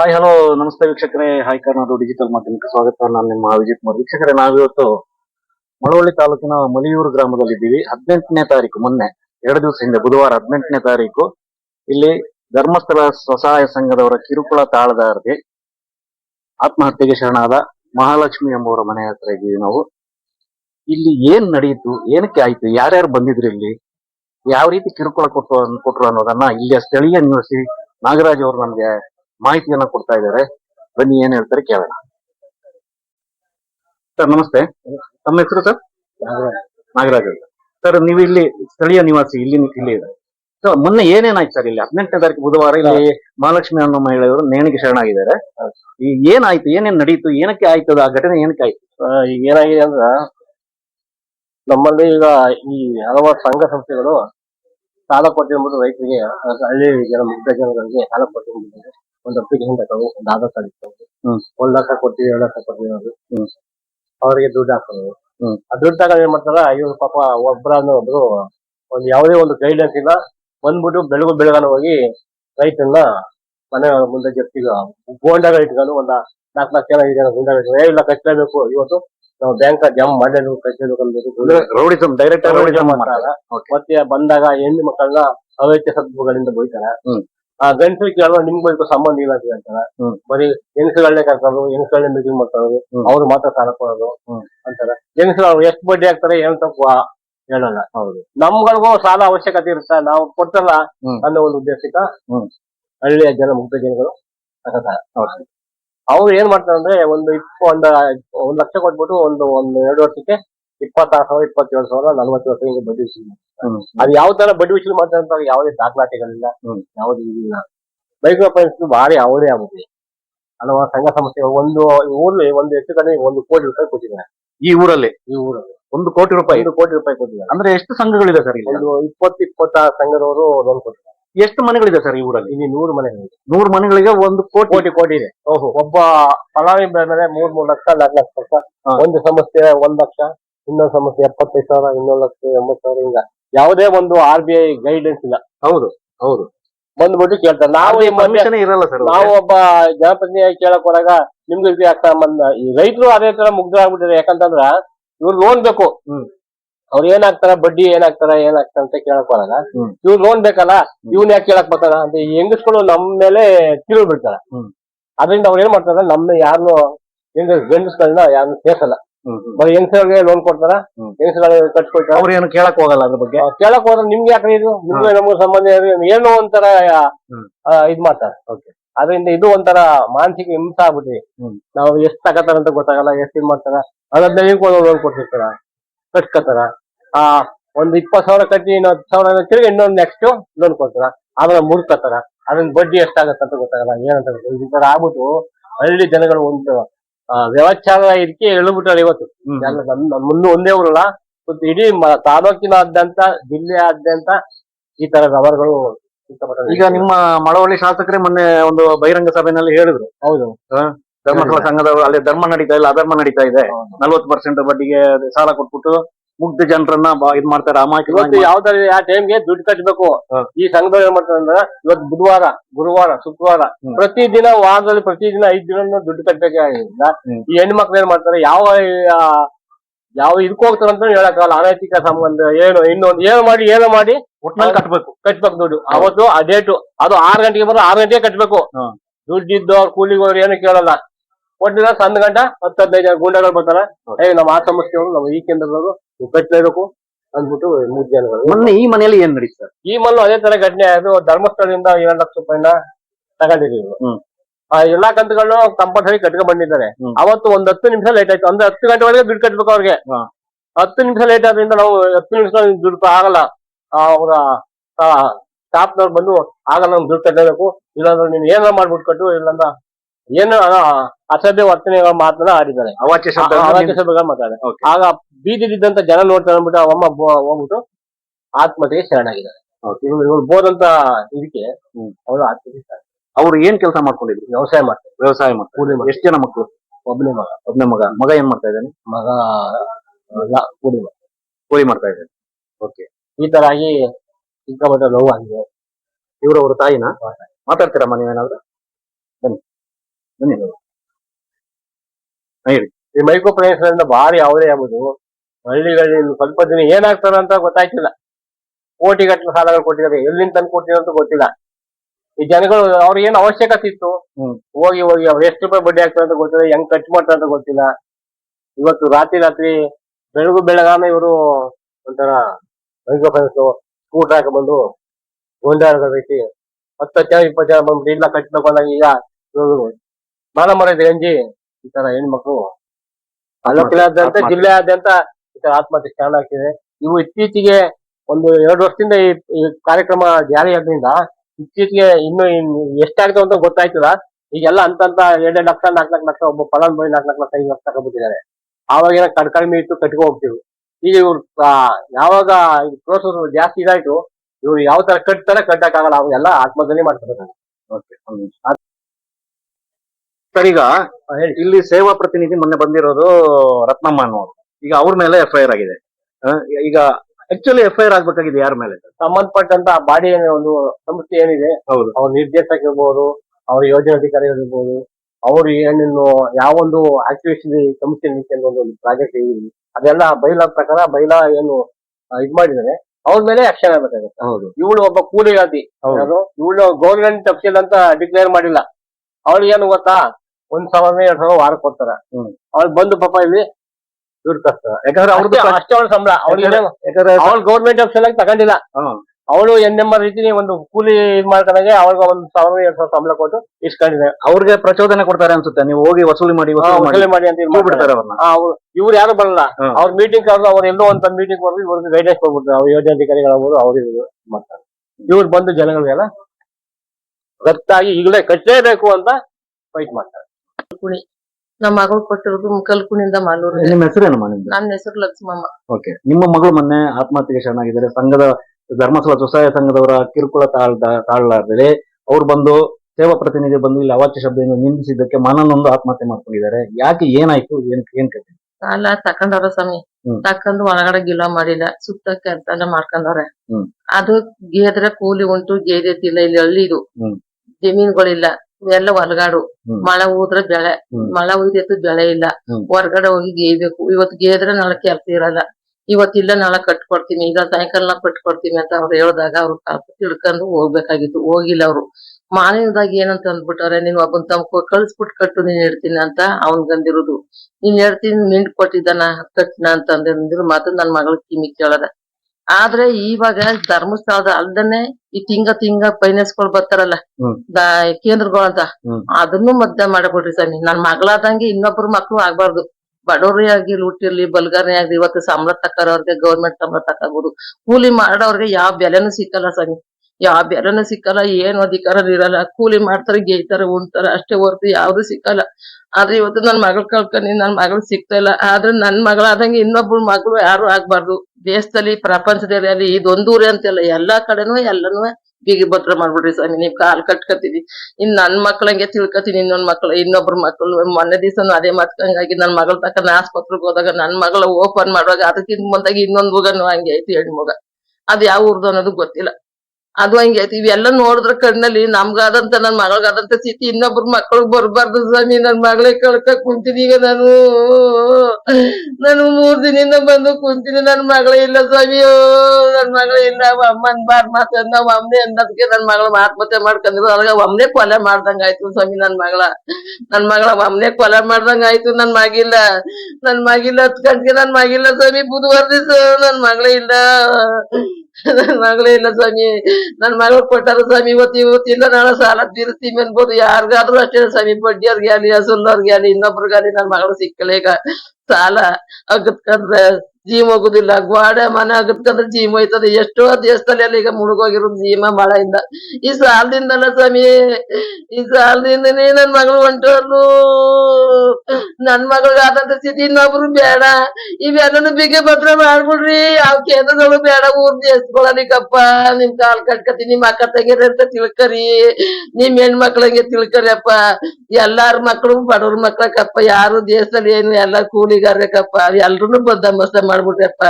Hi hello ನಮಸ್ತೆ ವೀಕ್ಷಕರೇ. Hi Karnataka digital ಮಾಧ್ಯಮಕ್ಕೆ ಸ್ವಾಗತ. ನಾನು ನಿಮ್ಮ ವಿಜಯ್ ಕುಮಾರ್ ವೀಕ್ಷಕರೇ, ನಾವಿವತ್ತು ಮಳವಳ್ಳಿ ತಾಲೂಕಿನ ಮಲಿಯೂರು ಗ್ರಾಮದಲ್ಲಿದ್ದೀವಿ. ಹದಿನೆಂಟನೇ ತಾರೀಕು, ಮೊನ್ನೆ, ಎರಡು ದಿವಸ ಹಿಂದೆ, ಬುಧವಾರ ಹದಿನೆಂಟನೇ ತಾರೀಕು. ಇಲ್ಲಿ ಧರ್ಮಸ್ಥಳ ಸ್ವಸಹಾಯ ಸಂಘದವರ ಕಿರುಕುಳ ತಾಳದಾರರಿಗೆ ಆತ್ಮಹತ್ಯೆಗೆ ಶರಣಾದ ಮಹಾಲಕ್ಷ್ಮಿ ಎಂಬುವರ ಮನೆ ಹತ್ರ ಇದ್ದೀವಿ ನಾವು. ಇಲ್ಲಿ ಏನ್ ನಡೆಯಿತು ಏನಕ್ಕೆ ಆಯ್ತು? ಯಾರ್ಯಾರು ಬಂದಿದ್ರು ಇಲ್ಲಿ? ಯಾವ ರೀತಿ ಕಿರುಕುಳ ಕೊಟ್ಟು, ಕೊಟ್ರು ಅನ್ನೋದನ್ನ ಇಲ್ಲಿಯ ಸ್ಥಳೀಯ ನಿವಾಸಿ ನಾಗರಾಜ್ ಅವರು ನಮ್ಗೆ ಮಾಹಿತಿಯನ್ನ ಕೊಡ್ತಾ ಇದ್ದಾರೆ. ಬನ್ನಿ ಏನ್ ಹೇಳ್ತಾರೆ ಕೇಳೋಣ. ಸರ್ ನಮಸ್ತೆ. ತಮ್ಮ ಹೆಸರು ಸರ್? ನಾಗರಾಜ್ ಅಂತ. ಸರ್ ನೀವು ಇಲ್ಲಿ ಸ್ಥಳೀಯ ನಿವಾಸಿ ಇಲ್ಲಿ ಇಲ್ಲಿ ಸರ್ ಮೊನ್ನೆ ಏನೇನಾಯ್ತು ಸರ್ ಇಲ್ಲಿ? ಹದಿನೆಂಟನೇ ತಾರೀಕು ಬುಧವಾರ ಇಲ್ಲಿ ಮಹಾಲಕ್ಷ್ಮಿ ಅನ್ನೋ ಮಹಿಳೆಯವರು ನೇಣಿಗೆ ಶರಣಾಗಿದ್ದಾರೆ. ಈ ಏನಾಯ್ತು ಏನೇನ್ ನಡೀತು ಏನಕ್ಕೆ ಆಯ್ತದ ಆ ಘಟನೆ ಏನಕ್ಕೆ ಆಯ್ತು? ಈಗ ಏನಾಗಿದೆ ಅಂದ್ರ ನಮ್ಮಲ್ಲಿ ಈಗ ಈ ಹಲವಾರು ಸಂಘ ಸಂಸ್ಥೆಗಳು ಸಾಲ ಕೊಟ್ಟಿರ್ಬೋದು ರೈತರಿಗೆ ಹಳ್ಳಿ ಜನ ಮುಗ್ಧ ಜನಗಳಿಗೆ ಸಾಲ ಕೊಟ್ಟಿರ್ಬೋದು. ಒಂದು ಅಪ್ಲಿಕೇಶನ್ ತಗೊಂಡು ಒಂದು ಆಧಾರ್ ಕಾರ್ಡ್ ಇಟ್ಕೊಂಡು ಹ್ಮ್. ಒಂದ್ ಲಕ್ಷ ಕೊಡ್ತೀವಿ ಎರಡು ಲಕ್ಷ ಕೊಡ್ತೀವಿ ಅನ್ನೋದು ಹ್ಮ್. ಅವರಿಗೆ ದುಡ್ಡು ಹಾಕೋದು ಹ್ಮ್. ಆ ದುಡ್ಡು ತಗೊಂಡ್ ಏನ್ ಮಾಡ್ತಾರ ಇವ್ರು ಪಾಪ ಒಬ್ಬರನ್ನು ಒಬ್ರು ಒಂದ್ ಯಾವುದೇ ಒಂದು ಗೈಡೆನ್ಸ್ ಇಲ್ಲ ಬಂದ್ಬಿಟ್ಟು ಬೆಳಗು ಬೆಳಗಾನ ಹೋಗಿ ರೈತನ್ನ ಮನೆ ಮುಂದೆ ಜಪ್ತಿಗ ಬೋಂಡಾಗ ಇಟ್ಕೊಂಡು ಒಂದ್ ನಾಲ್ಕು ನಾಲ್ಕು ಜನ ಐದು ಜನ ಗುಂಡಾಗ ಇಟ್ಕೊಂಡು, ಏ ಇಲ್ಲ ಕಟ್ಲೇಬೇಕು ಇವತ್ತು ನಾವು ಬ್ಯಾಂಕ್ ಜಮ್ ಮಾಡಲೇಬೇಕು ಕಟ್ಲೇಬೇಕು ಅಂದ್ಬಿಟ್ಟು ರೌಡಿಸಮ್ ಡೈರೆಕ್ಟ್ ರೌಡಿಸಮ್ ಮಾಡ್ತಾರ ಮತ್ತೆ ಬಂದಾಗ ಹೆಣ್ಣು ಮಕ್ಕಳನ್ನ ಅವೈತ್ಯ ಸದ್ಭುಗಳಿಂದ ಬೈತಾರೆ ಹ್ಮ್. ಆ ಗಂಟು ಕೇಳುವ ನಿಮ್ಗೆ ಬೈಕು ಸಂಬಂಧ ಇಲ್ಲ ಅಂತ ಹೇಳ್ತಾರೆ. ಬರೀ ಹೆಂಗಸುಗಳನ್ನೇ ಕರ್ಕೊಂಡು ಹೆಂಗಸುಗಳನ್ನೇ ಮೀಟಿಂಗ್ ಮಾಡ್ಕೊಳ್ಳೋದು. ಅವ್ರು ಮಾತ್ರ ಸಾಲ ಕೊಡೋದು. ಅಂತಾರೆ ಹೆಂಗಸರು ಅವ್ರು ಎಷ್ಟು ಬಡ್ಡಿ ಹಾಕ್ತಾರೆ ಏನ್ ತಪ್ಪು ಹೇಳಲ್ಲ ಹೌದು ನಮ್ಗಳಿಗೂ ಸಾಲ ಅವಶ್ಯಕತೆ ಇರುತ್ತೆ ನಾವು ಕೊಡ್ತಲ್ಲ ಅನ್ನೋ ಒಂದು ಉದ್ದೇಶಕ್ಕ ಹಳ್ಳಿಯ ಜನ ಮುಗ್ಧ ಜನಗಳು. ಅವ್ರು ಏನ್ ಮಾಡ್ತಾರೆ ಅಂದ್ರೆ ಒಂದು ಇಪ್ಪ ಒಂದ್ ಒಂದ್ ಲಕ್ಷ ಕೊಟ್ಬಿಟ್ಟು ಒಂದು ಒಂದು ಎರಡು ವರ್ಷಕ್ಕೆ ಇಪ್ಪತ್ತಾರು ಸಾವಿರ ಇಪ್ಪತ್ತೇಳು ಸಾವಿರ ನಲ್ವತ್ತು ವರ್ಷ ಹಿಂಗೆ ಬಡ್ಡಿ ವಸೂಲಿ ಮಾಡ್ತಾರೆ. ಅದು ಯಾವ ತರ ಬಡ್ಡಿ ವಸೂಲಿ ಮಾಡ್ತಾರೆ ಅಂತ ಯಾವುದೇ ದಾಖಲಾತಿಗಳಿಲ್ಲ. ಯಾವುದೇ ಇದಿಲ್ಲ. ಮೈಕ್ರೋ ಫೈನಾನ್ಸ್ ಭಾರಿ ಅವರೇ ಆಗುತ್ತೆ ಹಲವಾರು ಸಂಘ ಸಂಸ್ಥೆ ಒಂದು ಊರ್ಲಿ ಒಂದು ಎಷ್ಟು ಕಡೆ ಒಂದು ಕೋಟಿ ರೂಪಾಯಿ ಕೊಟ್ಟಿದ್ದಾರೆ. ಈ ಊರಲ್ಲಿ? ಈ ಊರಲ್ಲಿ. ಒಂದು ಕೋಟಿ ರೂಪಾಯಿ? ಐದು ಕೋಟಿ ರೂಪಾಯಿ ಕೊಟ್ಟಿದ್ದಾರೆ. ಅಂದ್ರೆ ಎಷ್ಟು ಸಂಘಗಳಿದೆ ಸರ್ ಇಲ್ಲಿ? ಒಂದು ಇಪ್ಪತ್ತು ಇಪ್ಪತ್ತಾರು ಸಂಘದವರು ಲೋನ್ ಕೊಟ್ಟಿದ್ದಾರೆ. ಎಷ್ಟು ಮನೆಗಳಿದೆ ಸರ್ ಈ ಊರಲ್ಲಿ? ಇಲ್ಲಿ ನೂರು ಮನೆಗಳಿದೆ. ನೂರು ಮನೆಗಳಿಗೆ ಒಂದು ಕೋಟಿ? ಕೋಟಿ ಕೋಟಿ ಇದೆ. ಓಹೋ. ಒಬ್ಬ ಫಲಾನುಭವಿ ಮೇಲೆ ಮೂರ್ ಮೂರ್ ಲಕ್ಷ ನಾಲ್ಕು ಲಕ್ಷ ಲಕ್ಷ ಒಂದು ಸಂಸ್ಥೆ ಒಂದ್ ಲಕ್ಷ ಇನ್ನೊಂದು ಸಮಸ್ಯೆ ಎಪ್ಪತ್ತೈದು ಸಾವಿರ ಇನ್ನೊಂದು ಲಕ್ಷ ಎಂಬತ್ತು ಸಾವಿರ ಹಿಂಗ. ಯಾವುದೇ ಒಂದು ಆರ್ ಬಿ ಐ ಗೈಡೆನ್ಸ್ ಇಲ್ಲ. ಹೌದು ಹೌದು. ಬಂದ್ಬಿಟ್ಟು ಕೇಳ್ತಾರೆ. ನಾವು ಈ ಇರಲ್ಲ ಸರ್ ನಾವು ಒಬ್ಬ ಜನಪ್ರತಿನಿಧಿ ಕೇಳಕ್ ಹೋದಾಗ ನಿಮ್ಗೆ ಇದು ಯಾಕೆ ಈ ರೈತರು ಅದೇ ತರ ಮುಗ್ಧರಾಗ್ಬಿಟ್ಟಿದೆ ಯಾಕಂತಂದ್ರ ಇವ್ರು ಲೋನ್ ಬೇಕು. ಅವ್ರು ಏನಾಗ್ತಾರ ಬಡ್ಡಿ ಏನಾಗ್ತಾರ ಏನಾಗ್ತಾರ ಅಂತ ಕೇಳಕ್ ಹೋದಾಗ. ಇವ್ರು ಲೋನ್ ಬೇಕಲ್ಲ ಇವ್ನ ಯಾಕೆ ಕೇಳಕ್ ಬರ್ತಾರ ಅಂತ ಈ ಹೆಂಗಸ್ಗಳು ನಮ್ ಮೇಲೆ ತಿರುಗಿ ಬಿಡ್ತಾರ. ಅದರಿಂದ ಅವ್ರು ಏನ್ ಮಾಡ್ತಾರ ನಮ್ಮ ಯಾರನ್ನು ಹೆಂಗಸ್ ಗಂಡಸ್ಗಳನ್ನ ಯಾರನ್ನು ಸೇರ್ಸಲ್ಲ. ಬರೀ ಹೆಂಗಸಗಳಿಗೆ ಲೋನ್ ಕೊಡ್ತಾರ? ಹ್ಮ್. ಹೆಂಗಸಗಳಿಗೆ ಕಟ್ಕೊಳ್ತಾರ ಅವ್ರು ಏನು ಕೇಳಕ್ ಹೋಗಲ್ಲ ಅದ್ರ ಬಗ್ಗೆ? ಕೇಳಕ್ ಹೋದ್ರೆ ನಿಮ್ಗೆ ಯಾಕ್ರಿ ಇದು? ನಿಮ್ಗೆ ನಮ್ಗೆ ಸಂಬಂಧ ಏನು? ಒಂಥರ ಆ, ಇದ್ ಮಾಡ್ತಾರೆ. ಅದರಿಂದ ಇದು ಒಂಥರ ಮಾನಸಿಕ ಹಿಂಸೆ ಆಗ್ಬಿಟ್ರಿ ನಾವು ಎಷ್ಟ್ ತಗತಾರ ಅಂತ ಗೊತ್ತಾಗಲ್ಲ ಎಷ್ಟ್ ಇದ್ ಮಾಡ್ತಾರ. ಅದ್ರಲ್ಲಿ ಲೋನ್ ಕೊಟ್ಟಿರ್ತಾರ? ಕಟ್ಕೋತಾರ? ಆ ಒಂದ್ ಇಪ್ಪತ್ ಸಾವಿರ ಕಟ್ಟಿ ಇನ್ನು ಹತ್ತು ಸಾವಿರ ತಿರ್ಗಿ ಇನ್ನೊಂದ್ ನೆಕ್ಸ್ಟ್ ಲೋನ್ ಕೊಡ್ತಾರ? ಆಮೇಲೆ ಮುಡ್ಕೋತಾರ ಅದನ್ನ ಬಡ್ಡಿ ಎಷ್ಟಾಗತ್ತಂತ ಅಂತ ಗೊತ್ತಾಗಲ್ಲ. ಏನಂತ. ಈ ತರ ಆಗ್ಬಿಟ್ಟು ಹಳ್ಳಿ ಜನಗಳು ಒಂದು ವ್ಯವಚಾರ ಇದಕ್ಕೆ ಎಳ್ಬಿಟ್ಟಾರೆ ಇವತ್ತು. ಎಲ್ಲ ಮುಂದೆ ಒಂದೇ ಊರಲ್ಲ ಇವತ್ತು ಇಡೀ ಮ- ತಾಲೂಕಿನಾದ್ಯಂತ ಜಿಲ್ಲೆಯಾದ್ಯಂತ ಈ ತರ ವ್ಯವಹಾರಗಳು ಸಿಕ್ಕಾಪಟ್ಟೆ ಈಗ ನಿಮ್ಮ ಮಳವಳ್ಳಿ ಶಾಸಕರೇ ಮೊನ್ನೆ ಒಂದು ಬಹಿರಂಗ ಸಭೆಯಲ್ಲಿ ಹೇಳಿದ್ರು. ಹೌದು. ಧರ್ಮಸ್ಥಳ ಸಂಘದವರು ಅಲ್ಲಿ ಧರ್ಮ ನಡೀತಾ ಇಲ್ಲ ಅಧರ್ಮ ನಡೀತಾ ಇದೆ. ನಲ್ವತ್ತು ಪರ್ಸೆಂಟ್ ಬಡ್ಡಿಗೆ ಸಾಲ ಕೊಟ್ಬಿಟ್ಟು ಮುಗ್ಧ ಜನರನ್ನ ಇದ್ ಮಾಡ್ತಾರೆ ಇವತ್ತು ಅಮಾಯಕ ಯಾವ್ದಾರ ಆ ಟೈಮ್ಗೆ ದುಡ್ಡು ಕಟ್ಟಬೇಕು ಈ ಸಂಘದವ್ರು ಏನ್ ಮಾಡ್ತಾರೆ ಅಂದ್ರೆ ಇವತ್ತು ಬುಧವಾರ ಗುರುವಾರ ಶುಕ್ರವಾರ. ಪ್ರತಿದಿನ ವಾರದಲ್ಲಿ ಪ್ರತಿದಿನ ಐದ್ ದಿನ ದುಡ್ಡು ಕಟ್ಟಬೇಕಾಗಿಲ್ಲ ಹ್ಮ್. ಈ ಹೆಣ್ಮಕ್ಳು ಏನ್ ಮಾಡ್ತಾರೆ ಯಾವ ಆ, ಯಾವ ಇದಕ್ಕೆ ಹೋಗ್ತಾರೆ ಅಂತ ಹೇಳಕ್ಕಾಗಲ್ಲ. ಅನೈತಿಕ ಸಂಬಂಧ ಏನು ಇನ್ನೊಂದು ಏನು ಮಾಡಿ ಏನೋ ಮಾಡಿ ಒಟ್ನಲ್ಲಿ ಕಟ್ಬೇಕು. ಕಟ್ಬೇಕು ದುಡ್ಡು. ಅವತ್ತು ಆ ಡೇಟು ಅದು ಆರ್ ಗಂಟೆಗೆ ಬರೋ ಆರ್ ಗಂಟೆಗೆ ಕಟ್ಬೇಕು. ದುಡ್ಡಿದ್ದವ್ರು ಕೂಲಿಗೋರು ಏನು ಕೇಳಲ್ಲ. ಕೊಟ್ಟಿಲ್ಲ ಸಂದ್ ಗಂಟ ಹತ್ತು ಹದಿನೈದು ಜನ ಗೂಂಡಗಳು ಬರ್ತಾರ. ಏ ನಮ್ಮ ಆ ಸಮಸ್ಯೆಗಳು ನಮ್ಮ ಈ ಕೇಂದ್ರದವರು ನೀವು ಅಂದ್ಬಿಟ್ಟು ಮೂರ್ ಜನಗಳು. ಮೊನ್ನೆ ಈ ಮನೆಯಲ್ಲಿ ಏನ್ ನಡೀತ ಸರ್? ಈ ಮಲ್ಲು ಅದೇ ತರ ಘಟನೆ ಅದು ಧರ್ಮಸ್ಥಳದಿಂದ ಎರಡು ಲಕ್ಷ ರೂಪಾಯಿನ ತಗೊಂಡಿದ್ದೀವಿ. ಆ ಎಲ್ಲಾ ಕಂತುಗಳನ್ನು ಕಂಪಲ್ಸರಿ ಕಟ್ಕೊಂಡ್ ಬಂದಿದ್ದಾರೆ. ಅವತ್ತು ಒಂದ್ ಹತ್ತು ನಿಮಿಷ ಲೇಟ್ ಆಯ್ತು. ಅಂದ್ರೆ ಹತ್ತು ಗಂಟೆವರೆಗೆ ದುಡ್ಡು ಕಟ್ಬೇಕು ಅವ್ರಿಗೆ. ಹತ್ತು ನಿಮಿಷ ಲೇಟ್ ಆದ್ರಿಂದ ನಾವು ಹತ್ತು ನಿಮಿಷ ದುಡ್ಡು ಆಗಲ್ಲ. ಅವರ ಸ್ಟಾಫ್ನವ್ರು ಬಂದು ಆಗಲ್ಲ ನಮ್ಗೆ ದುಡ್ಡು ಕಟ್ಟಬೇಕು ಇಲ್ಲಾಂದ್ರೆ ನೀನ್ ಏನಾರ ಮಾಡ್ಬಿಟ್ಟು ಕಟ್ಟು ಇಲ್ಲಾಂದ್ರ ಏನು ಅಸಭ್ಯ ವರ್ತನೆಗಳ ಮಾತನ್ನ ಆಡಿದ್ದಾರೆ. ಅವಾಚ್ಯ ಶಬ್ದ ಅವಾಚ್ಯ ಶಬ್ದಗಳು ಮಾತಾಡಿದ್ದಾರೆ Okay. ಆಗ ಬೀದಿದ್ದಂತ ಜನ ನೋಡ್ತಾರೆ ಅಂದ್ಬಿಟ್ಟು ಅವಮ್ಮ ಬೋ- ಹೋಗ್ಬಿಟ್ಟು ಆತ್ಮಹತ್ಯೆಗೆ ಶರಣಾಗಿದ್ದಾರೆ. Okay. ಇವ್ರು ಇವ್ರು ಬೋದಂತ ಇದಕ್ಕೆ ಹ್ಮ್. ಅವರು ಆತ್ಮಹತ್ಯೆ ಶರಣ. ಅವ್ರು ಏನ್ ಕೆಲಸ ಮಾಡ್ಕೊಂಡಿದ್ರು? ವ್ಯವಸಾಯ ಮಾಡ್ತಾರೆ. ವ್ಯವಸಾಯ ಮಾಡ್ತಾರೆ. ಕೂಲಿ ಮಾಡ್ತಾರೆ. ಎಷ್ಟು ಜನ ಮಕ್ಕಳು ಒಬ್ಬನೇ ಮಗ. ಒಬ್ನೇ ಮಗ. ಮಗ ಏನ್ ಮಾಡ್ತಾ ಇದ್ದಾನೆ? ಮಗ ಎಲ್ಲ ಕೂಲಿ ಮಗ ಕೂಲಿ ಮಾಡ್ತಾ ಇದ್ದಾನೆ. ಓಕೆ. ಈ ತರ ಆಗಿ ಸಿಕ್ಕಾಪಟ್ಟೆ ನೋವು ಆಗಿದೆ. ಇವರು ಅವ್ರ ತಾಯಿನ? ಮಾತಾಡ್ತೀರಮ್ಮ ನೀವೇನಾದ್ರು? ಬನ್ನಿ. ಈ ಮೈಕ್ರೋ ಫೈನಾನ್ಸ್ ಭಾರಿ ಅವರೇ ಆಗುದು ಹಳ್ಳಿಗಳಲ್ಲಿ ಸ್ವಲ್ಪ ದಿನ ಏನಾಗ್ತಾರ ಅಂತ ಗೊತ್ತಾಯ್ತಿಲ್ಲ ಕೋಟಿ ಗಟ್ಟಲೆ ಸಾಲಗಳು ಕೊಟ್ಟಿದ್ದಾರೆ. ಎಲ್ಲಿಂದ ತಂದು ಕೊಟ್ಟಿದ್ದಾರೆ ಅಂತ ಗೊತ್ತಿಲ್ಲ. ಈ ಜನಗಳು ಅವ್ರಿಗೆ ಏನು ಅವಶ್ಯಕತೆ ಇತ್ತು? ಹೋಗಿ ಹೋಗಿ ಅವ್ರು ಎಷ್ಟು ರೂಪಾಯಿ ಬಡ್ಡಿ ಆಗ್ತಾರೆ ಅಂತ ಗೊತ್ತಿಲ್ಲ. ಹೆಂಗ್ ಖರ್ಚು ಮಾಡ್ತಾರೆ ಅಂತ ಗೊತ್ತಿಲ್ಲ. ಇವತ್ತು ರಾತ್ರಿ ರಾತ್ರಿ ಬೆಳಗು ಬೆಳಗಾನ ಇವರು ಒಂಥರ ಮೈಕ್ರೋ ಫೈನಾನ್ಸ್ ಸ್ಕೂಟರ್ ಹಾಕಿ ಬಂದು ಗೊಂಜಾಳದ ರೀತಿ ಹತ್ತು ಜನ ಇಪ್ಪತ್ತು ಜನ ಬಂದ್ಬಿಟ್ಟು ಇಲ್ಲ ಕಟ್ಟಬೇಕು ಅಂದಾಗ ಈಗ ಇವ್ರು ಮಾಡಿದ್ರೆ ಗಂಜಿ ಈ ತರ ಹೆಣ್ಮಕ್ಳು ತಾಲೂಕಿನಾದ್ಯಂತ. ಜಿಲ್ಲೆಯಾದ್ಯಂತ ಈ ತರ ಆತ್ಮಹತ್ಯೆ ಕಾರಣ ಆಗ್ತಿದೆ. ಇವು ಇತ್ತೀಚೆಗೆ ಒಂದು ಎರಡು ವರ್ಷದಿಂದ ಈ ಈ ಕಾರ್ಯಕ್ರಮ ಜಾರಿಯಾದ್ರಿಂದ ಇತ್ತೀಚೆಗೆ ಇನ್ನು ಎಷ್ಟಾಗ್ತಾವ ಅಂತ ಗೊತ್ತಾಯ್ತದ. ಈಗೆಲ್ಲ ಅಂತಂತ ಎರಡೆರಡು ಲಕ್ಷ ನಾಲ್ಕು ಲಕ್ಷ ಲಕ್ಷ ಒಬ್ಬ ಫಲಾನುಭವಿ ನಾಲ್ಕು ನಾಲ್ಕು ಲಕ್ಷ ಐದು ಲಕ್ಷ ತಗೊಂಡ್ಬಿಟ್ಟಿದ್ದಾರೆ. ಆವಾಗ ಕಡ್ ಕಡಿಮೆ ಇತ್ತು ಕಟ್ಕೊ ಹೋಗ್ತಿವಿ ಈಗ ಇವ್ರು ಯಾವಾಗ ಪ್ರೋಸೆಸ್ ಜಾಸ್ತಿ ಇದಾಯ್ತು ಇವ್ರು ಯಾವ ತರ ಕಟ್ತಾರೆ ಕಟ್ಟಕ್ಕಾಗಲ್ಲ ಅವಾಗೆಲ್ಲ ಆತ್ಮಹತ್ಯೆ ಮಾಡ್ತಾರೆ. ಸರ್ ಈಗ ಇಲ್ಲಿ ಸೇವಾ ಪ್ರತಿನಿಧಿ ಮೊನ್ನೆ ಬಂದಿರೋದು ರತ್ನಮ್ಮ ಅನ್ನೋರು ಈಗ ಅವ್ರ ಮೇಲೆ ಎಫ್ ಐ ಆರ್ ಆಗಿದೆ. ಆ, ಈಗ ಆಕ್ಚುಲಿ ಎಫ್ ಐ ಆರ್ ಆಗ್ಬೇಕಾಗಿದೆ ಯಾರ ಮೇಲೆ ಸರ್? ಸಂಬಂಧಪಟ್ಟಂತ ಬಾಡಿ ಒಂದು ಸಂಸ್ಥೆ ಏನಿದೆ ಹೌದು. ಅವ್ರ ನಿರ್ದೇಶಕ ಇರ್ಬೋದು ಅವ್ರ ಯೋಜನಾಧಿಕಾರಿಗಳಿರ್ಬೋದು ಅವರು ಏನೇನು ಯಾವೊಂದು ಆಕ್ಟಿವಿಟಿ ಸಂಸ್ಥೆ ನಿಂತ್ಕೊಂಡು ಒಂದು ಪ್ರಾಜೆಕ್ಟ್ ಅದೆಲ್ಲ ಬೈಲಾ ಪ್ರಕಾರ ಬೈಲಾ ಏನು ಆ, ಇದ್ ಮಾಡಿದರೆ ಅವ್ರ ಮೇಲೆ ಆಕ್ಷನ್ ಆಗ್ಬೇಕಾಗುತ್ತೆ. ಹೌದು. ಇವಳು ಒಬ್ಬ ಕೂಲಿ ಗಾತಿ ಹೌದು. ಇವಳು ಗೌರ್ಮೆಂಟ್ ತಪ್ಸಿಲ್ಲ ಅಂತ ಡಿಕ್ಲೇರ್ ಮಾಡಿಲ್ಲ. ಅವ್ಳಿಗೆ ಏನು ಗೊತ್ತಾ? ಒಂದ್ ಸಾವಿರ ಎರಡ್ ಸಾವಿರ ವಾರಕ್ಕೆ ಕೊಡ್ತಾರ. ಹ್ಮ್. ಅವ್ಳು ಬಂದು ಪಾಪ ಇಲ್ಲಿ ಇವ್ರು ಕಟ್ತಾರ. ಯಾಕಂದ್ರೆ ಅವ್ರದ್ದು ಅಷ್ಟೇ ಸಂಬಳ. ಅವ್ರಿಗೆ ಯಾಕಂದ್ರೆ ಅವ್ಳು ಗೌರ್ಮೆಂಟ್ ಆಫೀಸ್ ಆಗಿ ತಗೊಂಡಿಲ್ಲ. ಅವಳು ಎನ್ ಎಂ ಆರ್ ರೀತಿ ಒಂದು ಕೂಲಿ ಇದ್ ಮಾಡ್ಕೊಂಡಾಗೆ ಅವ್ರಿಗೆ ಒಂದ್ ಸಾವಿರ ಎರಡ್ ಸಾವಿರ ಸಂಬಳ ಕೊಟ್ಟು ಇಸ್ಕೊಂಡಿದೆ. ಅವ್ರಿಗೆ ಪ್ರಚೋದನೆ ಕೊಡ್ತಾರೆ ಅನ್ಸುತ್ತೆ. ನೀವು ಹೋಗಿ ವಸೂಲಿ ಮಾಡಿ ವಸೂಲಿ ಮಾಡಿ. ಮಾಡಿ ಅಂತ ಇದ್ ಮಾಡ್ತಾರೆ. ಬಿಡ್ತಾರೆ ಅವ್ರನ್ನ ಆ, ಅವ್ರು ಇವ್ರು ಯಾರು ಬರಲ್ಲ. ಅವ್ರ ಮೀಟಿಂಗ್ ಕರೆದು ಅವ್ರು ಎಲ್ಲೋ ಒಂದ್ ಮೀಟಿಂಗ್ ಬರ್ದು ಇವ್ರಿಗೆ ಗೈಡೆನ್ಸ್ ಕೊಡ್ಬಿಡ್ತಾರೆ. ಅವ್ರ ಯೋಜನೆ ಅಧಿಕಾರಿಗಳಾಗ್ಬೋದು ಅವ್ರು ಇವ್ರು ಮಾಡ್ತಾರೆ. ಇವ್ರು ಬಂದು ಜನಗಳಿಗೆಲ್ಲ ಗೊತ್ತಾಗಿ ಈಗಲೇ ಕಟ್ಟಲೇಬೇಕು ಅಂತ ಫೈಟ್ ಮಾಡ್ತಾರೆ. ಕುಣಿ. ನಮ್ಮ ಮಗಳು ಕೊಟ್ಟಿರೋದು ಮುಕಲ್ಕುಣಿಯಿಂದ ಮಾಲೂರು. ನಿಮ್ಮ ಹೆಸರೇನಮ್ಮ ನಿಮ್ದು? ನನ್ನ ಹೆಸರು ಲಕ್ಷ್ಮಮ್ಮ. ಓಕೆ. ನಿಮ್ಮ ಮಗಳು ಮೊನ್ನೆ ಆತ್ಮಹತ್ಯೆಗೆ ಶರಣಾಗಿದ್ದಾರೆ. ಸಂಘದ ಧರ್ಮಸ್ಥಳ ಸ್ವಸಹಾಯ ಸಂಘದವರ ಕಿರುಕುಳ ತಾಳ್ದ ತಾಳಲಾರದೆ ಅವ್ರು ಬಂದು ಸೇವಾ ಪ್ರತಿನಿಧಿ ಬಂದು ಇಲ್ಲಿ ಅವಾಚ್ಯ ಶಬ್ದದಿಂದ ನಿಂದಿಸಿದ್ದಕ್ಕೆ ಮನನೊಂದು ಆತ್ಮಹತ್ಯೆ ಮಾಡ್ಕೊಂಡಿದ್ದಾರೆ. ಯಾಕೆ ಏನಾಯ್ತು? ಏನ್ ಏನ್ ಕತೆ ಸಾಲ ತಕೊಂಡವ್ರ ಸ್ವಾಮಿ. ಹ್ಮ್. ತಕೊಂಡು ಒಳಗಡೆ ಗಿಲ ಮಾಡಿಲ್ಲ ಸುತ್ತ ಕೆಲಸ ಮಾಡ್ಕೊಂಡವ್ರೆ. ಹ್ಮ್. ಅದು ಗೇದ್ರೆ ಕೂಲಿ ಉಂಟು ಗೇದೆ ಇಲ್ಲ ಇಲ್ಲಿ ಹಳ್ಳಿದು. ಇದು ಜಮೀನುಗಳಿಲ್ಲ. ಎಲ್ಲ ಹೊಲಗಾಡು. ಮಳೆ ಹೋದ್ರೆ ಬೆಳೆ. ಮಳೆ ಹೋಗಿದ್ದು ಬೆಳೆ ಇಲ್ಲ. ಹೊರಗಡೆ ಹೋಗಿ ಗೇಯ್ಬೇಕು. ಇವತ್ತು ಗೇದ್ರೆ ನಾಳೆ ಕೆಲಸ ಇರಲ್ಲ. ಇವತ್ತಿಲ್ಲ ನಾಳೆ ಕಟ್ಕೊಡ್ತೀನಿ. ಈಗ ಸಾಯಂಕಾಲ ಕಟ್ಕೊಡ್ತೀನಿ ಅಂತ ಅವ್ರು ಹೇಳ್ದಾಗ ಅವ್ರು ತಿಳ್ಕೊಂಡು ಹೋಗ್ಬೇಕಾಗಿತ್ತು. ಹೋಗಿಲ್ಲ ಅವ್ರು. ಮಾನವದಾಗ ಏನಂತ ಅಂದ್ಬಿಟ್ಟವ್ರೆ ನೀನ್ ಒಬ್ಬನ್ ತಮ್ಮ ಕಳ್ಸ್ಬಿಟ್ಟು ಕಟ್ಟು ನೀನ್ ಹೇಳ್ತೀನಿ ಅಂತ ಅವ್ನ್ ಗಂದಿರೋದು. ನೀನ್ ಹೇಳ್ತೀನಿ ನಿಂಟ್ ಕೊಟ್ಟಿದ್ದಾನ ಕಟ್ನ ಅಂತ ಅಂದ್ರೆ ಮಾತು ನನ್ ಮಗಳ ಕಿಮಿ ಕೇಳದ ಆದ್ರೆ ಇವಾಗ ಧರ್ಮಸ್ಥಳದ ಅಲ್ದನೆ ಈ ತಿಂಗ ತಿಂಗ ಫೈನಾನ್ಸ್ಗಳು ಬರ್ತಾರಲ್ಲ ಕೇಂದ್ರಗಳಂತ ದಾ- ಕೇಂದ್ರಗಳು ಅಂತ. ಅದನ್ನು ಮದ್ದ ಮಾಡಬಿಡ್ರಿ ಸ್ವಾಮಿ. ನನ್ ಮಗಳಾದಂಗೆ ಇನ್ನೊಬ್ರು ಮಕ್ಳು ಆಗ್ಬಾರ್ದು. ಬಡವರೇ ಆಗಿ ಲೂಟಿರ್ಲಿ ಬಲ್ಗಾರನೇ ಆಗ್ಲಿ ಇವತ್ತು ಸಂಬಳ ತಕ್ಕಾರವ್ರಿಗೆ ಗೌರ್ಮೆಂಟ್ ಸಂಬಳ ತಕ್ಕಬಹುದು ಕೂಲಿ ಮಾಡೋರ್ಗೆ ಯಾವ ಬೆಲೆನೂ ಸಿಕ್ಕಲ್ಲ ಸ್ವಾಮಿ. ಯಾವ ಬೆಲೆನೂ ಸಿಕ್ಕಲ್ಲ, ಏನು ಅಧಿಕಾರ ಇರಲ್ಲ ಕೂಲಿ ಮಾಡ್ತಾರೆ, ಗೇಯ್ತಾರೆ, ಉಣ್ತಾರೆ, ಅಷ್ಟೇ ಹೊರತು ಯಾವ್ದು ಸಿಕ್ಕಲ್ಲ. ಆದ್ರೆ ಇವತ್ತು ನನ್ನ ಮಗಳು ಕಳ್ಕೊಂಡು ನನ್ನ ಮಗಳು ಸಿಗ್ತಾ ಇಲ್ಲ. ಆದ್ರೆ ನನ್ ಮಗಳಾದಂಗೆ ಇನ್ನೊಬ್ಬ ಮಗಳು ಯಾರು ಆಗ್ಬಾರ್ದು. ದೇಶದಲ್ಲಿ, ಪ್ರಪಂಚದಲ್ಲಿ ಅಲ್ಲಿ ಇದೊಂದೂರೆ ಅಂತೆಲ್ಲ. ಎಲ್ಲಾ ಕಡೆನೂ ಎಲ್ಲನೂ ಬೀಗಿ ಭದ್ರ ಮಾಡ್ಬಿಡ್ರಿ ಸ್ವಾಮಿ. ನೀವ್ ಕಾಲ್ ಕಟ್ಕತೀನಿ ಇನ್ ನನ್ ಮಕ್ಳಂಗೆ ತಿಳ್ಕತೀನಿ, ಇನ್ನೊಂದ್ ಮಕ್ಳು, ಇನ್ನೊಬ್ರು ಮಕ್ಳು. ಮೊನ್ನೆ ದಿವಸ ಅದೇ ಮತ್ಕಂಗಾಗಿ ನನ್ ಮಗಳ ತಕ್ಕ ಆಸ್ಪತ್ರೆಗೆ ಹೋದಾಗ ನನ್ ಮಗಳ ಓಪನ್ ಮಾಡುವಾಗ ಅದಕ್ಕಿಂತ ಮುಂದಾಗಿ ಇನ್ನೊಂದ್ ಮಗನು ಹಂಗೆ ಐತಿ ಹೆಣ್ಮಗ ಮಗ. ಅದ್ ಯಾವ ಊರ್ದು ಅನ್ನೋದು ಗೊತ್ತಿಲ್ಲ. ಅದು ಹಂಗೆ ಐತಿ. ಇವೆಲ್ಲ ನೋಡಿದ್ರ ಕಣ್ಣಲ್ಲಿ ನಮ್ಗಾದಂತ, ನನ್ ಮಗಳ್ಗಾದಂತ ಸ್ಥಿತಿ ಇನ್ನೊಬ್ರ ಮಕ್ಳಗ್ ಬರ್ಬಾರ್ದು ಸ್ವಾಮಿ. ನನ್ ಮಗಳೇ ಕಳ್ಕ ಕುಂತೀನಿ ನಾನು. ನಾನು ಮೂರ್ ದಿನದಿಂದ ಬಂದು ಕುಂತೀನಿ. ನನ್ ಮಗಳೇ ಇಲ್ಲ ಸ್ವಾಮಿ. ನನ್ ಮಗಳೇ ಇಲ್ಲ. ಅಮ್ಮನ್ ಬಾರ್ ಮಾತ ನಾವ್ ಅಮ್ಮನೆ ಅನ್ನೋದಕ್ಕೆ ನನ್ ಮಗಳ ಆತ್ಮಹತ್ಯೆ ಮಾಡ್ಕೊಂಡ್ರು ಅದ್ರಾಗ ಒಮ್ಮನೆ ಕೊಲೆ ಮಾಡ್ದಂಗ ಆಯ್ತು ಸ್ವಾಮಿ ನನ್ ಮಗಳ. ನನ್ ಮಗಳ ಒಮ್ಮನೆ ಕೊಲೆ ಮಾಡ್ದಂಗ ಆಯ್ತು ನನ್ ಮಗಿಲ್ಲ. ನನ್ ಮಗಿಲ್ಲ ಹತ್ ಗಂಟೆಗೆ ನನ್ ಮಗಿಲ್ಲ ಸ್ವಾಮಿ. ಬುಧವಾರ ದಿವಸ ನನ್ ಮಗಳೇ ಇಲ್ಲ. ನನ್ ಮಗಳೇ ಇಲ್ಲ ಸ್ವಾಮಿ. ನನ್ ಮಗಳು ಕೊಟ್ಟಾರ ಸ್ವಾಮಿ, ಇವತ್ತು ಇವತ್ತಿಲ್ಲ ನಾಳೆ ಸಾಲ ತೀರ್ತೀವಿ ಅನ್ಬೋದು ಯಾರಿಗಾದ್ರೂ ಅಷ್ಟೇ ಸ್ವಾಮಿ, ಬಡ್ಡಿಯವ್ರಿಗೆ ಆಗ್ಲಿ ಹಸುಲ್ಲವ್ರಿಗೆ ಆಗ್ಲಿ, ಇನ್ನೊಬ್ರಿಗಾಗ್ಲಿ ನನ್ ಮಗಳು ಸಿಕ್ಕಲೇಗ ಸಾಲ. ಅಗತ್ಕಂದ್ರೆ ಜೀವ ಹೋಗುದಿಲ್ಲ ಗ್ವಾಡೆ ಮನೆ ಆಗತ್ಕಂದ್ರೆ ಜೀವ ಹೋಯ್ತದೆ ಎಷ್ಟೋ ದೇಶದಲ್ಲಿ ಅಲ್ಲಿ ಈಗ ಮುಳುಗೋಗಿರೋದು ಜೀವ ಮಳೆಯಿಂದ. ಈ ಸಾಲದಿಂದಲ್ಲ ಸ್ವಾಮಿ, ಈ ಸಾಲದಿಂದನೇ ನನ್ ಮಗಳು ಹೊಂಟೋರ್ಲು ನನ್ ಮಗಳಿಗಾದಂತ ಸ್ಥಿತಿ ಇನ್ನೊಬ್ರು ಬೇಡ. ಇವೆಲ್ಲನು ಬಿಗೆ ಭದ್ರ ಮಾಡ್ಬಿಡ್ರಿ. ಯಾವ ಕೇಂದ್ರದಳು ಬೇಡ. ಊರ್ ದೇಶಗಳಲ್ಲಿಗಪ್ಪ ನಿಮ್ ಕಾಲ್ ಕಟ್ಕತಿ ನಿಮ್ ಅಕ್ಕ ತೆಗೀರಿ ಅಂತ ತಿಳ್ಕರಿ. ನಿಮ್ ಹೆಣ್ಮಕ್ಳಂಗೆ ತಿಳ್ಕರಿಯಪ್ಪ ಎಲ್ಲಾರ ಮಕ್ಳು ಬಡವ್ರ ಮಕ್ಳಕ್ಕಪ್ಪ. ಯಾರು ದೇಶದಲ್ಲಿ ಏನು ಎಲ್ಲ ಕೂಲಿಗಾರಕ್ಕಪ್ಪ ಎಲ್ರು ಬದ್ದ ಮಾಡ್ಬಿಟ್ರಪ್ಪ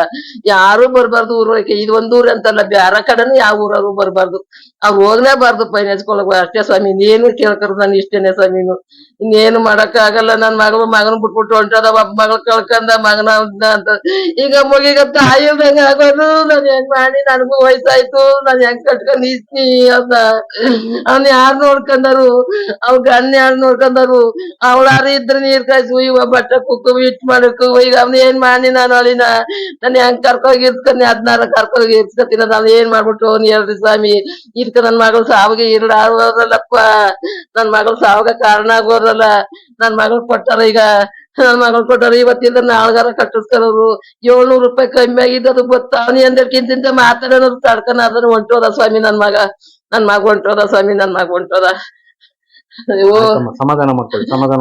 ಯಾರು ಬರ್ಬಾರ್ದು ಊರೊಳಗೆ. ಇದು ಒಂದ್ ಊರ್ ಅಂತಲ್ಲ ಬ್ಯಾರ ಕಡೆನು ಯಾವ ಊರವ್ರು ಬರ್ಬಾರ್ದು. ಅವ್ರು ಹೋಗ್ಲೇಬಾರ್ದು ಫೈನಾನ್ಸ್ಕೊಳಗ ಅಷ್ಟೇ ಸ್ವಾಮಿ. ನೀನು ಕೇಳ್ಕರ್ ನಾನು ಇಷ್ಟೇನೆ ಸ್ವಾಮಿನು. ಇನ್ನೇನು ಮಾಡಕ್ ಆಗಲ್ಲ ನನ್ ಮಗಳು ಮಗನ ಬಿಟ್ಬಿಟ್ಟು ಹೊಂಟದ ಮಗಳು ಕಳ್ಕಂದ, ಮಗನ ಅಂತ. ಈಗ ಮುಗಿಗ ತಾಯಿ ಆಗೋದು. ನಾನ್ ಹೆಂಗ್ ಮಾಡಿ? ನನಗೂ ವಯಸ್ಸಾಯ್ತು. ನಾನ್ ಹೆಂಗ್ ಕಟ್ಕೊಂಡ್ ಇಸ್ನಿ ಅಂತ. ಅವ್ನ ಯಾರ್ ನೋಡ್ಕೊಂಡರು ಅವ್ರ ಗಣ್ಣ ಯಾರು ನೋಡ್ಕೊಂಡರು ಅವಳಾರ ಇದ್ರ ನೀರ್ ಕಾಯ್ಸು? ಇವ ಬಟ್ಟೆ ಕುಕ್ಕು, ಇಟ್ ಮಾಡಕ್ಕು ಈಗ ಅವ್ನ ಏನ್ ಮಾಡಿ ನಾನು ಅಳಿನ ನಾನು ಹೆಂಗ್ ಕರ್ಕೋಗಿ ಇರ್ಸ್ಕೊಂಡಿ ಹದ್ನಾರ ಕರ್ಕೋಗಿ ಇರ್ಸ್ಕೊತೀನಿ ನಾನು ಏನ್ ಮಾಡ್ಬಿಟ್ಟು ಅವ್ನು ಹೇಳ್ರಿ ಸ್ವಾಮಿ? ಇದ್ಕ ನನ್ ಮಗಳು ಸಾವಿಗೆ ಇರಡ ಆಗೋರಲ್ಲಪ್ಪ ನನ್ ಮಗಳು ಸಾವಿಗೆ ಕಾರಣ ಆಗೋರಲ್ಲ ನನ್ ಮಗಳು ಕೊಟ್ಟಾರ ಈಗ. ನನ್ ಮಗಳು ಕೊಟ್ಟಾರ ಇವತ್ತಿಂದ ನಾಳ್ಗಾರ ಕಟ್ಟಿಸ್ಕೊಳ್ಳೋರು ಏಳ್ನೂರು ರೂಪಾಯಿ ಕಮ್ಮಿ ಆಗಿದ್ದು ಗೊತ್ತ? ಗೊತ್ತಾವನಿ ಅಂದಿಂತ ಮಾತಾಡೋದು ತಡ್ಕೊಂಡ್ ಅದನ್ನ ಹೊಂಟೋದ ಸ್ವಾಮಿ ನನ್ ಮಗ. ನನ್ ಮಗ ಹೊಂಟೋದ ಸ್ವಾಮಿ ನನ್ ಮಗ ಹೊಂಟೋದ ಸಮಾಧಾನ ಮಾಡ್ಕೊಳ್ಳಿ ಸಮಾಧಾನ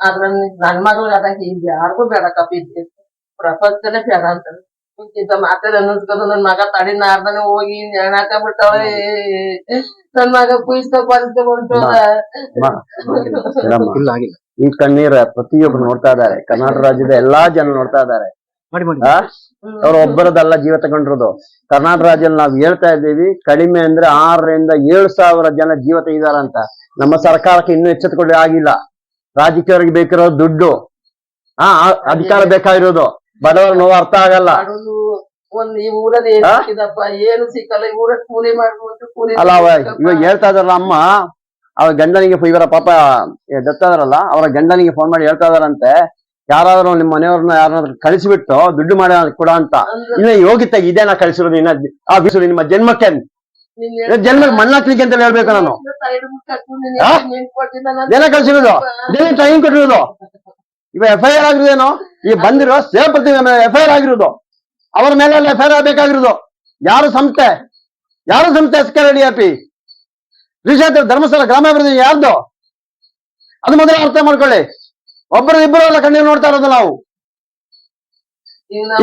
ಆದ್ರೆ ನನ್ ಮಗಳು ಅದಾಗ ಯಾರಿಗೂ ಬೇಡ ಕಾಪಿ ಪ್ರಪಂಚನೇ ಬೇಡ ಅಂತ ಇಂತ ಮಾತಾಡ ಅನ್ನಿಸ್ಕೊಂಡು ನನ್ ಮಗ ತಡಿ ನಾರ್ದನೆ ಹೋಗಿ ನೆಣಾಕ ಬಿಟ್ಟವಳೆ ನನ್ ಮಗ ಆಗಿಲ್ಲ. ಈ ಕಣ್ಣೀರ ಪ್ರತಿಯೊಬ್ರು ನೋಡ್ತಾ ಇದ್ದಾರೆ. ಕರ್ನಾಟಕ ರಾಜ್ಯದ ಎಲ್ಲಾ ಜನ ನೋಡ್ತಾ ಇದ್ದಾರೆ. ಮಾಡಿ ಮಾಡಿ. ಆ? ಅವ್ರ ಒಬ್ಬರದಲ್ಲ ಜೀವ ತಗೊಂಡಿರೋದು. ಕರ್ನಾಟಕ ರಾಜ್ಯದಲ್ಲಿ ನಾವು ಹೇಳ್ತಾ ಇದ್ದೀವಿ ಕಡಿಮೆ ಅಂದ್ರೆ ಆರರಿಂದ ಏಳು ಸಾವಿರ ಜನ ಜೀವ ತೆಗಿದಾರಂತ ನಮ್ಮ ಸರ್ಕಾರಕ್ಕೆ ಇನ್ನೂ ಎಚ್ಚೆತ್ತುಕೊಳ್ಳಿ ಆಗಿಲ್ಲ. ರಾಜಕೀಯವ್ರಿಗೆ ಬೇಕಿರೋ ದುಡ್ಡು. ಆ- ಅಧಿಕಾರ ಬೇಕಾಗಿರೋದು. ಬಡವರ ನೋವು ಅರ್ಥ ಆಗಲ್ಲ. ಒಂದ್ ಈ ಊರಲ್ಲಿ ಏನ್ ಸಿಕ್ಕಿದಪ್ಪ ಏನು ಸಿಕ್ಕಲ್ಲ ಈ ಊರಲ್ಲಿ ಕೂಲಿ ಮಾಡ್ಬಿಟ್ಟು ಕೂಲಿ ಅಲ್ಲ ಅವ. ಇವಾಗ ಹೇಳ್ತಾ ಇದಾರಲ್ಲ ಅಮ್ಮ ಅವ್ರ ಗಂಡನಿಗೆ ಇವರ ಪಾಪ ದತ್ತದಾರಲ್ಲ ಅವರ ಗಂಡನಿಗೆ ಫೋನ್ ಮಾಡಿ ಹೇಳ್ತಾ ಇದಾರಂತೆ. ಯಾರಾದ್ರೂ ನಿಮ್ಮ ಮನೆಯವ್ರನ್ನ ಯಾರಾದ್ರೂ ಕಳಿಸಿಬಿಟ್ಟು ದುಡ್ಡು ಮಾಡಿ ಕೂಡ ಅಂತ. ಇನ್ನ ಯೋಗಿತ ಇದೇನ ಕಳಿಸಿರೋದು ಇನ್ನ ಆ ಬಿಸಿಲು ನಿಮ್ಮ ಜನ್ಮಕ್ಕೆ ಜನ್ಮ ಜನ್ಮಕ್ಕೆ ಮಣ್ಣಾಕ್ಲಿಕ್ಕೆ ಅಂತ ಹೇಳ್ಬೇಕು ನಾನು. ಏನ ಕಳಿಸಿರೋದು. ಟ್ರೈನ್ ಕೊಟ್ಟಿರೋದು. ಇವ ಎಫ್ ಐ ಆರ್ ಆಗಿರೋದೇನು? ಈ ಬಂದಿರೋ ಸೇವ್ ಪ್ರತಿಮೆ ಮೇಲೆ ಎಫ್ ಐ ಆರ್ ಆಗಿರೋದು. ಅವರ ಮೇಲೆ ಎಫ್ ಐ ಆರ್ ಆಗಬೇಕಾಗಿರೋದು ಯಾರು ಸಂಸ್ಥೆ? ಯಾರು ಸಂಸ್ಥೆ S K D R P? Shrikshetra Dharmasthala Gramabhivriddhi ಯಾರ್ದು? ಅದು ಮೊದಲೇ ಅರ್ಥ ಮಾಡ್ಕೊಳ್ಳಿ. ಒಬ್ಬರು ಇಬ್ಬರು ಎಲ್ಲ ಕಣ್ಣೀರು ನೋಡ್ತಾ ಇರೋದು ನಾವು.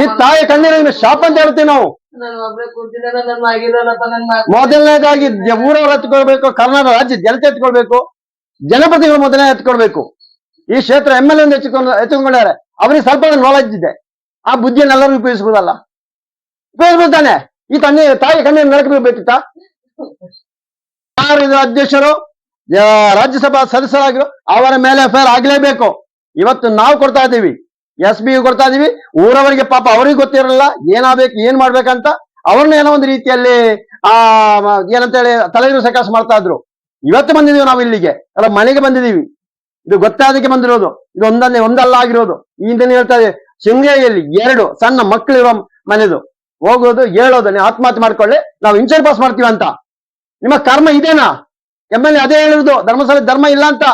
ಈ ತಾಯಿ ಕಣ್ಣೀರಿನ ಶಾಪ ಅಂತ ಹೇಳ್ತೀವಿ ನಾವು. ಮೊದಲನೇದಾಗಿ ಊರವ್ರು ಎತ್ಕೊಳ್ಬೇಕು ಕರ್ನಾಟಕ ರಾಜ್ಯ ಜನತೆ ಎತ್ಕೊಳ್ಬೇಕು ಜನಪ್ರತಿಗಳು ಮೊದಲನೇ ಎತ್ಕೊಳ್ಬೇಕು. ಈ ಕ್ಷೇತ್ರ ಎಂ ಎಲ್ ಎ ಎತ್ಕೊಂಡು ಎತ್ಕೊಂಡ್ರೆ ಅವರಿಗೆ ಸ್ವಲ್ಪ ನಾಲೆಜ್ ಇದೆ. ಆ ಬುದ್ಧಿಯನ್ನು ಎಲ್ಲರೂ ಉಪಯೋಗಿಸಬಹುದಲ್ಲ ಉಪಯೋಗಿಸ್ಬೋದಾನೆ ಈ ತಂದೆ ತಾಯಿ ಕಣ್ಣಿನ ನರಕ ಬೇಕಿತ್ತ ಯಾರು ಅಧ್ಯಕ್ಷರು? ರಾಜ್ಯಸಭಾ ಸದಸ್ಯರಾಗಿರೋ ಅವರ ಮೇಲೆ ಎಫ್ ಐ ಆಗ್ಲೇಬೇಕು. ಇವತ್ತು ನಾವು ಕೊಡ್ತಾ ಇದ್ದೀವಿ. ಎಸ್ ಬಿ ಕೊಡ್ತಾ ಇದೀವಿ ಊರವರಿಗೆ ಪಾಪ ಅವ್ರಿಗೆ ಗೊತ್ತಿರಲ್ಲ. ಏನಾಗ್ಬೇಕು, ಏನ್ ಮಾಡ್ಬೇಕಂತ. ಅವ್ರನ್ನ ಏನೋ ಒಂದು ರೀತಿಯಲ್ಲಿ, ಆ ಏನಂತ ಹೇಳಿ ತಲೆಗಿರು ಸಕಾಸ ಮಾಡ್ತಾ ಇದ್ರು. ಇವತ್ತು ಬಂದಿದೀವಿ ನಾವು ಇಲ್ಲಿಗೆ. ಅಲ್ಲ ಮನೆಗೆ ಬಂದಿದೀವಿ ಇದು ಗೊತ್ತಾದಕ್ಕೆ ಬಂದಿರೋದು. ಇದು ಒಂದನ್ನೇ ಒಂದಲ್ಲ ಆಗಿರೋದು. ಈ ಹಿಂದೆ ಹೇಳ್ತಾ ಇದೆ ಶೃಂಗೇರಿಯಲ್ಲಿ ಎರಡು ಸಣ್ಣ ಮಕ್ಕಳಿರೋ ಮನೆದು. ಹೋಗೋದು ಹೇಳೋದು ನೀವು ಆತ್ಮಹತ್ಯೆ ಮಾಡ್ಕೊಳ್ಳಿ, ನಾವು ಇನ್ಸೂರ್ ಪಾಸ್ ಮಾಡ್ತೀವಿ ಅಂತ. ನಿಮ್ಮ ಕರ್ಮ ಇದೇನಾ? ಎಂ ಎಲ್ ಎ ಅದೇ ಹೇಳಿರೋದು ಧರ್ಮಸ್ಥಳ ಧರ್ಮ ಇಲ್ಲ ಅಂತ.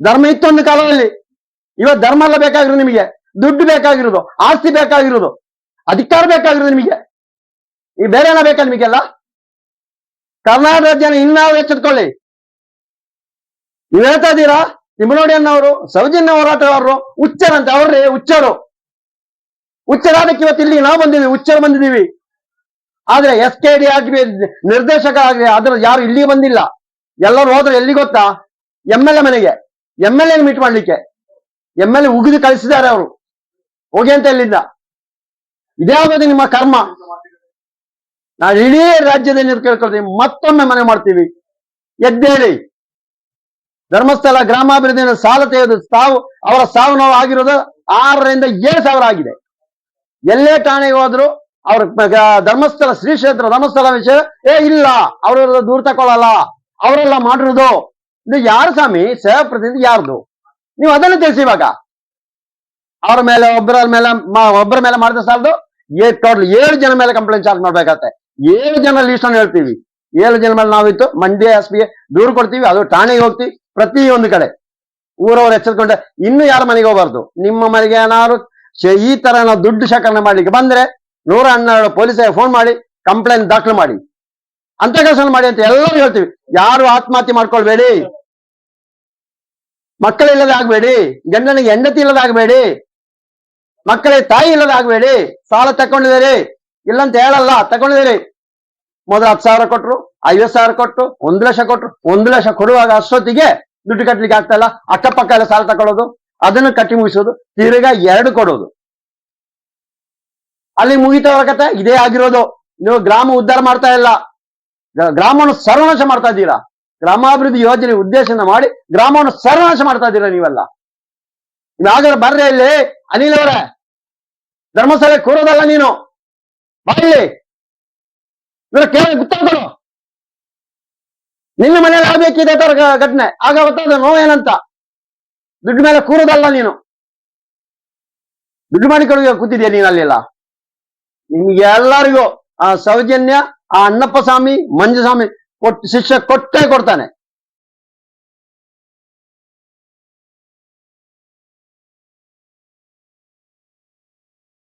ಧರ್ಮ ಇತ್ತು ಒಂದು ಕಾಲದಲ್ಲಿ. ಇವತ್ತು ಧರ್ಮ ಎಲ್ಲ ಬೇಕಾಗಿರೋದು ನಿಮಗೆ. ದುಡ್ಡು ಬೇಕಾಗಿರೋದು, ಆಸ್ತಿ ಬೇಕಾಗಿರೋದು, ಅಧಿಕಾರ ಬೇಕಾಗಿರೋದು ನಿಮಗೆ. ಈ ಬೇರೆ ಏನ ಬೇಕಾ ನಿಮಗೆಲ್ಲ? ಕರ್ನಾಟಕ ರಾಜ್ಯನ ಇನ್ನಾವ್ ಎಚ್ಚೆತ್ಕೊಳ್ಳಿ. ನೀವ್ ಹೇಳ್ತಾ ಇದ್ದೀರಾ? ತಿಮ್ಮನೋಡಿ ಅನ್ನೋರು ಸೌಜನ್ಯ ಹೋರಾಟಗಾರರು ಹುಚ್ಚರಂತೆ ಅವ್ರಿ ಹುಚ್ಚರು. ಹುಚ್ಚರಾದಕ್ಕೆ ಇವತ್ತು ಇಲ್ಲಿ ನಾವು ಬಂದಿದ್ದೀವಿ ಹುಚ್ಚರು ಬಂದಿದ್ದೀವಿ. ಆದ್ರೆ ಎಸ್ ಕೆ ಡಿ ಆಗಿ ನಿರ್ದೇಶಕ ಆಗಿ ಅದ್ರ ಯಾರು ಇಲ್ಲಿ ಬಂದಿಲ್ಲ. ಎಲ್ಲರೂ ಹೋದ್ರೆ ಎಲ್ಲಿ ಗೊತ್ತಾ? ಎಂ ಎಲ್ ಎ ಮನೆಗೆ. ಎಂ ಎಲ್ ಎ ಮೀಟ್ ಮಾಡ್ಲಿಕ್ಕೆ. ಎಂ ಎಲ್ ಎ ಉಗಿದು ಕಳಿಸಿದ್ದಾರೆ ಅವರು. ಹೋಗಿ ಅಂತ ಇಲ್ಲಿಂದ ಇದೇ ಆಗೋದು ನಿಮ್ಮ ಕರ್ಮ. ನಾವು ಇಡೀ ರಾಜ್ಯದಲ್ಲಿ ಕೇಳ್ಕೊಳ್ತೀವಿ ಮತ್ತೊಮ್ಮೆ ಮನೆ ಮಾಡ್ತೀವಿ. ಎದ್ದೇಳಿ. ಧರ್ಮಸ್ಥಳ ಗ್ರಾಮಾಭಿವೃದ್ಧಿಯಿಂದ ಸಾಲ ತೆಗೆದು ಸಾವು ಅವರ ಸಾವು ನೋವು ಆಗಿರೋದು ಆರರಿಂದ ಏಳು ಸಾವಿರ ಆಗಿದೆ. ಎಲ್ಲೇ ಠಾಣೆಗೆ ಹೋದ್ರು ಅವ್ರ ಧರ್ಮಸ್ಥಳ, ಶ್ರೀ ಕ್ಷೇತ್ರ, ಧರ್ಮಸ್ಥಳ ವಿಷಯ, ಏ, ಇಲ್ಲ ಅವ್ರ ದೂರ ತಗೊಳ್ಳಲ್ಲ ಅವರೆಲ್ಲ ಮಾಡಿರೋದು. ಇದು ಯಾರು ಸ್ವಾಮಿ? ಸೇವಾ ಪ್ರತಿನಿಧಿ ಯಾರ್ದು? ನೀವು ಅದನ್ನು ತಿಳಿಸಿ ಇವಾಗ. ಅವ್ರ ಮೇಲೆ, ಒಬ್ಬರ ಮೇಲೆ ಒಬ್ಬರ ಮೇಲೆ ಮಾಡಿದ ಸಾಲದು ಟೋಟಲ್ ಏಳು ಜನ ಮೇಲೆ ಕಂಪ್ಲೇಂಟ್ ಚಾರ್ಜ್ ಮಾಡ್ಬೇಕಾಗತ್ತೆ. ಏಳು ಜನ ಲೀಸ್ಟ್ ಅನ್ನು ಹೇಳ್ತೀವಿ. ಏಳು ಜನ ಮೇಲೆ ನಾವಿತ್ತು, ಮಂಡ್ಯ, ಎಸ್ ಪಿ ದೂರು ಕೊಡ್ತೀವಿ, ಅದು ಠಾಣೆಗೆ ಹೋಗ್ತೀವಿ. ಪ್ರತಿಯೊಂದು ಕಡೆ. ಊರವರು ಎಚ್ಚೆತ್ಕೊಂಡ್ರೆ ಇನ್ನು ಯಾರ ಮನೆಗೆ ಹೋಗಬಾರ್ದು? ನಿಮ್ಮ ಮನೆಗೆ ಏನಾದ್ರು ಈ ತರ ನಾವು ದುಡ್ಡು ಶೇಖರಣೆ ಮಾಡ್ಲಿಕ್ಕೆ ಬಂದ್ರೆ ನೂರ ಹನ್ನೆರಡು ಪೊಲೀಸರಿಗೆ ಫೋನ್ ಮಾಡಿ ಕಂಪ್ಲೇಂಟ್ ದಾಖಲು ಮಾಡಿ. ಅಂತ ಕೆಲಸ ಮಾಡಿ ಅಂತ ಎಲ್ಲರೂ ಹೇಳ್ತೀವಿ. ಯಾರು ಆತ್ಮಹತ್ಯೆ ಮಾಡ್ಕೊಳ್ಬೇಡಿ. ಮಕ್ಕಳಿಲ್ಲದೆ ಆಗ್ಬೇಡಿ. ಗಂಡನಿಗೆ ಹೆಂಡತಿ ಇಲ್ಲದೆ ಆಗ್ಬೇಡಿ. ಮಕ್ಕಳಿಗೆ ತಾಯಿ ಇಲ್ಲದಾಗ್ಬೇಡಿ ಸಾಲ ತಕೊಂಡಿದ್ದೀರಿ. ಇಲ್ಲಂತ ಹೇಳಲ್ಲ ತಗೊಂಡಿದ್ದೀರಿ ಮೊದಲು ಹತ್ತು ಸಾವಿರ ಕೊಟ್ರು, ಐವತ್ತು ಸಾವಿರ ಕೊಟ್ಟು ಒಂದು ಲಕ್ಷ ಕೊಟ್ರು, ಒಂದು ಲಕ್ಷ ಕೊಡುವಾಗ ಅಷ್ಟೊತ್ತಿಗೆ ದುಡ್ಡು ಕಟ್ಲಿಕ್ಕೆ ಆಗ್ತಾ ಇಲ್ಲ. ಅಕ್ಕಪಕ್ಕ ಎಲ್ಲ ಸಾಲ ತಗೊಳ್ಳೋದು ಅದನ್ನು ಕಟ್ಟಿ ಮುಗಿಸೋದು, ತಿರ್ಗಾ ಎರಡು ಕೊಡೋದು. ಅಲ್ಲಿ ಮುಗಿತವರ ಕತೆ ಇದೇ ಆಗಿರೋದು. ನೀವು ಗ್ರಾಮ ಉದ್ಧಾರ ಮಾಡ್ತಾ ಇಲ್ಲ. ಗ್ರಾಮವನ್ನು ಸರ್ವನಾಶ ಮಾಡ್ತಾ ಇದ್ದೀರಾ? ಗ್ರಾಮಾಭಿವೃದ್ಧಿ ಯೋಜನೆ ಉದ್ದೇಶನ ಮಾಡಿ ಗ್ರಾಮವನ್ನು ಸರ್ವನಾಶ ಮಾಡ್ತಾ ಇದ್ದೀರಾ ನೀವೆಲ್ಲ? ನಾಗರ ಬರ್ರೆ ಇಲ್ಲಿ ಅನಿಲ್ ಅವರೇ ಧರ್ಮಸ್ಥಳ ಕೂರೋದಲ್ಲ ನೀನು. ಬಾ ಇವರ ಕೇಳಿ ಗೊತ್ತಾದ್ರು ನಿನ್ನ ಮನೇಲಿ ಆಗ್ಬೇಕಿದೆ ತರ ಘಟನೆ. ಆಗ ಗೊತ್ತಾದ ಏನಂತ? ದುಡ್ಡು ಮೇಲೆ ಕೂರೋದಲ್ಲ ನೀನು. ದುಡ್ಡು ಮಾಡಿ ಕೊಡುಗೆ ಕೂತಿದ್ಯಾ ನೀನು ಅಲ್ಲಿಲ್ಲ? ನಿಮ್ಗೆ ಎಲ್ಲರಿಗೂ ಆ ಸೌಜನ್ಯ, ಆ ಅನ್ನಪ್ಪ ಸ್ವಾಮಿ, ಮಂಜುಸ್ವಾಮಿ ಕೊಟ್ಟು ಶಿಕ್ಷೆ ಕೊಟ್ಟೇ ಕೊಡ್ತಾನೆ.